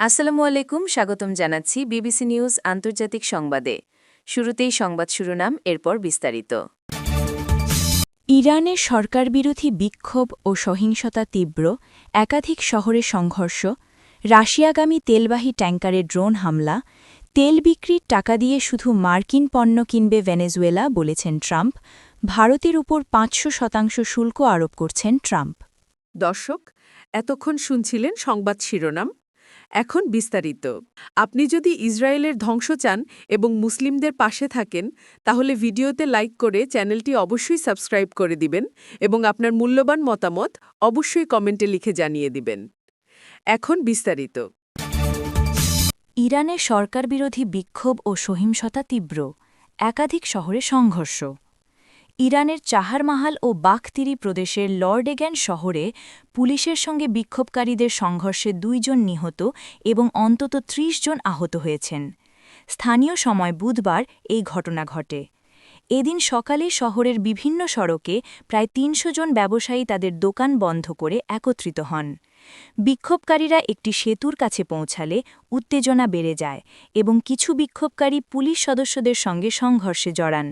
আসসালামু আলাইকুম, স্বাগতম জানাচ্ছি বিবিসি নিউজ আন্তর্জাতিক সংবাদে। শুরুতেই সংবাদ শিরোনাম, এরপর বিস্তারিত। ইরানের সরকারবিরোধী বিক্ষোভ ও সহিংসতা তীব্র, একাধিক শহরে সংঘর্ষ, রাশিয়াগামী তেলবাহী ট্যাঙ্কারে ড্রোন হামলা, তেল বিক্রির টাকা দিয়ে শুধু মার্কিন পণ্য কিনবে ভেনেজুয়েলা, বলেছেন ট্রাম্প, ভারতের উপর পাঁচশো শতাংশ শুল্ক আরোপ করছেন ট্রাম্প। দর্শক, এতক্ষণ শুনছিলেন সংবাদ শিরোনাম এখন বিস্তারিত। আপনি যদি ইসরায়েলের ধ্বংস চান এবং মুসলিমদের পাশে থাকেন, তাহলে ভিডিওতে লাইক করে চ্যানেলটি অবশ্যই সাবস্ক্রাইব করে দিবেন এবং আপনার মূল্যবান মতামত অবশ্যই কমেন্টে লিখে জানিয়ে দিবেন। এখন বিস্তারিত। ইরানের সরকারবিরোধী বিক্ষোভ ও সহিংসতা তীব্র, একাধিক শহরে সংঘর্ষ। ইরানের চাহারমাহাল ও বাখতিরি প্রদেশের লর্ডেগ্যান শহরে পুলিশের সঙ্গে বিক্ষোভকারীদের সংঘর্ষে দুইজন নিহত এবং অন্তত ৩০ জন আহত হয়েছেন। স্থানীয় সময় বুধবার এই ঘটনা ঘটে। এদিন সকালে শহরের বিভিন্ন সড়কে প্রায় তিনশো জন ব্যবসায়ী তাদের দোকান বন্ধ করে একত্রিত হন। বিক্ষোভকারীরা একটি সেতুর কাছে পৌঁছালে উত্তেজনা বেড়ে যায় এবং কিছু বিক্ষোভকারী পুলিশ সদস্যদের সঙ্গে সংঘর্ষে জড়ান।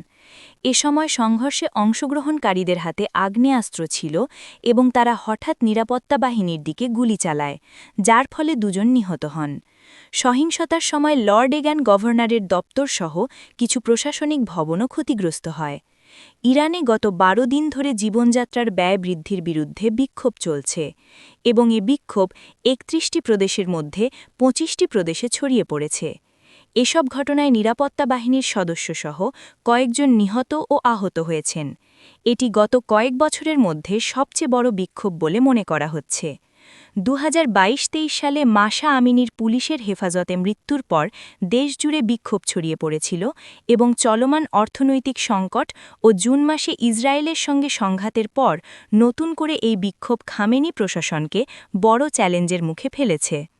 এ সময় সংঘর্ষে অংশগ্রহণকারীদের হাতে আগ্নেয়াস্ত্র ছিল এবং তারা হঠাৎ নিরাপত্তা বাহিনীর দিকে গুলি চালায়, যার ফলে দুজন নিহত হন। সহিংসতার সময় লর্ড এগান গভর্নরের দপ্তরসহ কিছু প্রশাসনিক ভবনও ক্ষতিগ্রস্ত হয়। ইরানে গত বারো দিন ধরে জীবনযাত্রার ব্যয় বৃদ্ধির বিরুদ্ধে বিক্ষোভ চলছে এবং এ বিক্ষোভ একত্রিশটি প্রদেশের মধ্যে পঁচিশটি প্রদেশে ছড়িয়ে পড়েছে। এসব ঘটনায় নিরাপত্তা বাহিনীর সদস্যসহ কয়েকজন নিহত ও আহত হয়েছেন। এটি গত কয়েক বছরের মধ্যে সবচেয়ে বড় বিক্ষোভ বলে মনে করা হচ্ছে। দু হাজার সালে মাসা আমিনীর পুলিশের হেফাজতে মৃত্যুর পর দেশজুড়ে বিক্ষোভ ছড়িয়ে পড়েছিল এবং চলমান অর্থনৈতিক সংকট ও জুন মাসে ইসরায়েলের সঙ্গে সংঘাতের পর নতুন করে এই বিক্ষোভ খামেনি প্রশাসনকে বড় চ্যালেঞ্জের মুখে ফেলেছে।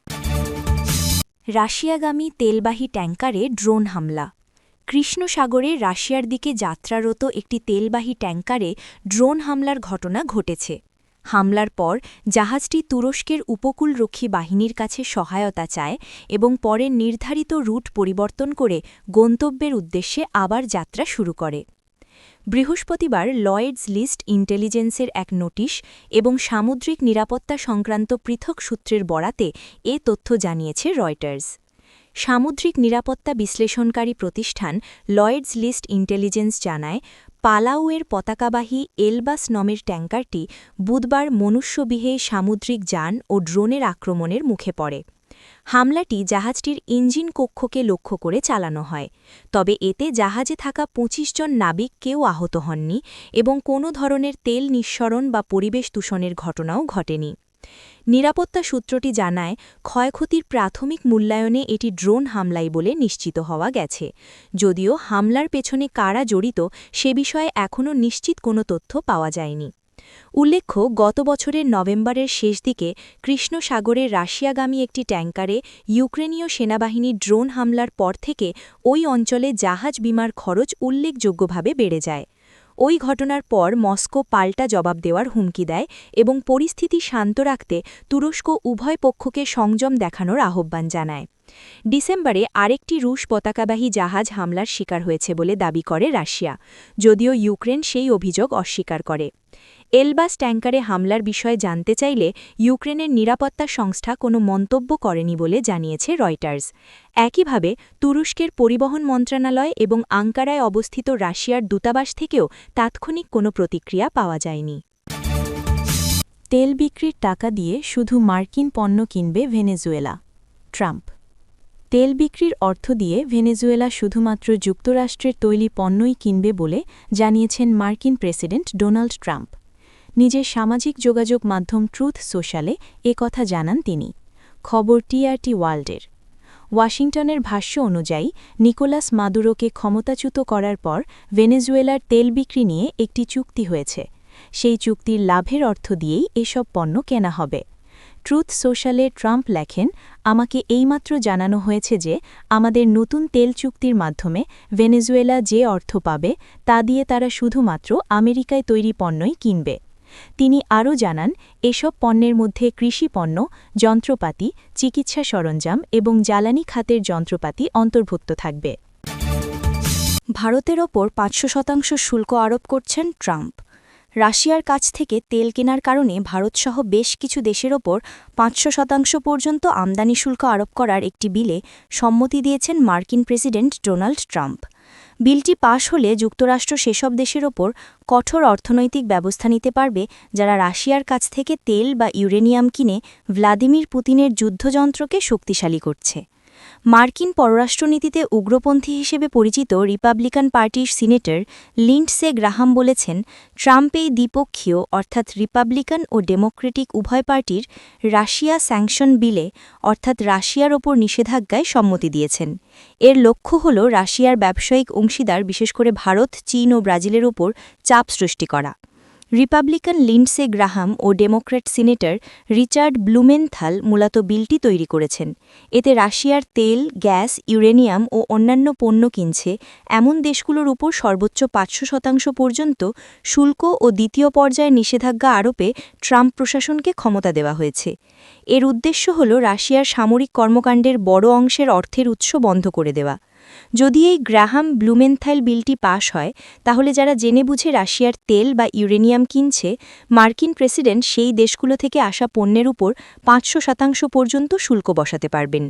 রাশিয়াগামী তেলবাহী ট্যাঙ্কারে ড্রোন হামলা। কৃষ্ণ সাগরে রাশিয়ার দিকে যাত্রারত একটি তেলবাহী ট্যাঙ্কারে ড্রোন হামলার ঘটনা ঘটেছে। হামলার পর জাহাজটি তুরস্কের উপকূলরক্ষী বাহিনীর কাছে সহায়তা চায় এবং পরে নির্ধারিত রুট পরিবর্তন করে গন্তব্যের উদ্দেশ্যে আবার যাত্রা শুরু করে। বৃহস্পতিবার লয়েডস লিস্ট ইন্টেলিজেন্সের এক নোটিশ এবং সামুদ্রিক নিরাপত্তা সংক্রান্ত পৃথক সূত্রের বরাতে এ তথ্য জানিয়েছে রয়টার্স। সামুদ্রিক নিরাপত্তা বিশ্লেষণকারী প্রতিষ্ঠান লয়েডস লিস্ট ইন্টেলিজেন্স জানায় পালাউয়ের পতাকাবাহী এলবাস নমের ট্যাঙ্কারটি বুধবার মনুষ্যবিহে সামুদ্রিক যান ও ড্রোনের আক্রমণের মুখে পড়ে। হামলাটি জাহাজটির ইঞ্জিন কক্ষকে লক্ষ্য করে চালানো হয়। তবে এতে জাহাজে থাকা ২৫ জন নাবিক কেউ আহত হননি এবং কোনো ধরনের তেল নিঃসরণ বা পরিবেশ দূষণের ঘটনাও ঘটেনি। নিরাপত্তা সূত্রটি জানায়, ক্ষয়ক্ষতির প্রাথমিক মূল্যায়নে এটি ড্রোন হামলাই বলে নিশ্চিত হওয়া গেছে। যদিও হামলার পেছনে কারা জড়িত, সে বিষয়ে এখনও নিশ্চিত কোনো তথ্য পাওয়া যায়নি। উল্লেখ্য, গত বছরের নভেম্বরের শেষ দিকে কৃষ্ণ সাগরে রাশিয়াগামী একটি ট্যাঙ্কারে ইউক্রেনীয় সেনাবাহিনীর ড্রোন হামলার পর থেকে ওই অঞ্চলে জাহাজ বিমার খরচ উল্লেখযোগ্যভাবে বেড়ে যায়। ওই ঘটনার পর মস্কো পাল্টা জবাব দেওয়ার হুমকি দেয় এবং পরিস্থিতি শান্ত রাখতে তুরস্ক উভয় পক্ষকে সংযম দেখানোর আহ্বান জানায়। ডিসেম্বরে আরেকটি রুশ পতাকাবাহী জাহাজ হামলার শিকার হয়েছে বলে দাবি করে রাশিয়া, যদিও ইউক্রেন সেই অভিযোগ অস্বীকার করে। এলবাস ট্যাঙ্কারে হামলার বিষয়ে জানতে চাইলে ইউক্রেনের নিরাপত্তা সংস্থা কোনো মন্তব্য করেনি বলে জানিয়েছে রয়টার্স। একইভাবে, তুরস্কের পরিবহন মন্ত্রণালয় এবং আঙ্কারায় অবস্থিত রাশিয়ার দূতাবাস থেকেও তাৎক্ষণিক কোনো প্রতিক্রিয়া পাওয়া যায়নি। তেল বিক্রির টাকা দিয়ে শুধু মার্কিন পণ্য কিনবে ভেনেজুয়েলা। ট্রাম্প। তেল বিক্রির অর্থ দিয়ে ভেনেজুয়েলা শুধুমাত্র যুক্তরাষ্ট্রের তৈরি পণ্যই কিনবে বলে জানিয়েছেন মার্কিন প্রেসিডেন্ট ডোনাল্ড ট্রাম্প। নিজের সামাজিক যোগাযোগ মাধ্যম ট্রুথ সোশ্যালে এ কথা জানান তিনি। খবর টিআরটি ওয়ার্ল্ডের ওয়াশিংটনের ভাষ্য অনুযায়ী, নিকোলাস মাদুরোকে ক্ষমতাচ্যুত করার পর ভেনেজুয়েলার তেল বিক্রি নিয়ে একটি চুক্তি হয়েছে। সেই চুক্তির লাভের অর্থ দিয়েই এসব পণ্য কেনা হবে। ট্রুথ সোশ্যালে ট্রাম্প লেখেন, আমাকে এইমাত্র জানানো হয়েছে যে আমাদের নতুন তেল চুক্তির মাধ্যমে ভেনেজুয়েলা যে অর্থ পাবে, তা দিয়ে তারা শুধুমাত্র আমেরিকায় তৈরি পণ্যই কিনবে। তিনি আরও জানান, এসব পণ্যের মধ্যে কৃষি পণ্য, যন্ত্রপাতি, চিকিৎসা সরঞ্জাম এবং জ্বালানি খাতের যন্ত্রপাতি অন্তর্ভুক্ত থাকবে। ভারতের ওপর পাঁচশো শতাংশ শুল্ক আরোপ করছেন ট্রাম্প। রাশিয়ার কাছ থেকে তেল কেনার কারণে ভারতসহ বেশ কিছু দেশের ওপর পাঁচশো শতাংশ পর্যন্ত আমদানি শুল্ক আরোপ করার একটি বিলে সম্মতি দিয়েছেন মার্কিন প্রেসিডেন্ট ডোনাল্ড ট্রাম্প। বিলটি পাশ হলে যুক্তরাষ্ট্র সেসব দেশের ওপর কঠোর অর্থনৈতিক ব্যবস্থা নিতে পারবে, যারা রাশিয়ার কাছ থেকে তেল বা ইউরেনিয়াম কিনে ভ্লাদিমির পুতিনের যুদ্ধযন্ত্রকে শক্তিশালী করছে। মার্কিন পররাষ্ট্রনীতিতে উগ্রপন্থী হিসেবে পরিচিত রিপাবলিকান পার্টির সিনেটর লিন্ডসে গ্রাহাম বলেছেন, ট্রাম্প এই দ্বিপক্ষীয় অর্থাৎ রিপাবলিকান ও ডেমোক্রেটিক উভয় পার্টির রাশিয়া স্যাংশন বিলে অর্থাৎ রাশিয়ার ওপর নিষেধাজ্ঞায় সম্মতি দিয়েছেন। এর লক্ষ্য হল রাশিয়ার ব্যবসায়িক অংশীদার, বিশেষ করে ভারত, চীন ও ব্রাজিলের ওপর চাপ সৃষ্টি করা। রিপাবলিকান লিন্ডসে গ্রাহাম ও ডেমোক্র্যাট সিনেটর রিচার্ড ব্লুমেনথাল মূলত বিলটি তৈরি করেছেন। এতে রাশিয়ার তেল, গ্যাস, ইউরেনিয়াম ও অন্যান্য পণ্য কিনছে। এমন দেশগুলোর উপর সর্বোচ্চ পাঁচশো শতাংশ পর্যন্ত শুল্ক ও দ্বিতীয় পর্যায়ে নিষেধাজ্ঞা আরোপে ট্রাম্প প্রশাসনকে ক্ষমতা দেওয়া হয়েছে। এর উদ্দেশ্য হল রাশিয়ার সামরিক কর্মকাণ্ডের বড় অংশের অর্থের উৎস বন্ধ করে দেওয়া। যদি এই গ্রাহাম ব্লুমেনথাইল বিলটি পাশ হয়, তাহলে যারা জেনে বুঝে রাশিয়ার তেল বা ইউরেনিয়াম কিনছে, মার্কিন প্রেসিডেন্ট সেই দেশগুলো থেকে আসা পণ্যের উপর পাঁচশো শতাংশ পর্যন্ত শুল্ক বসাতে পারবেন।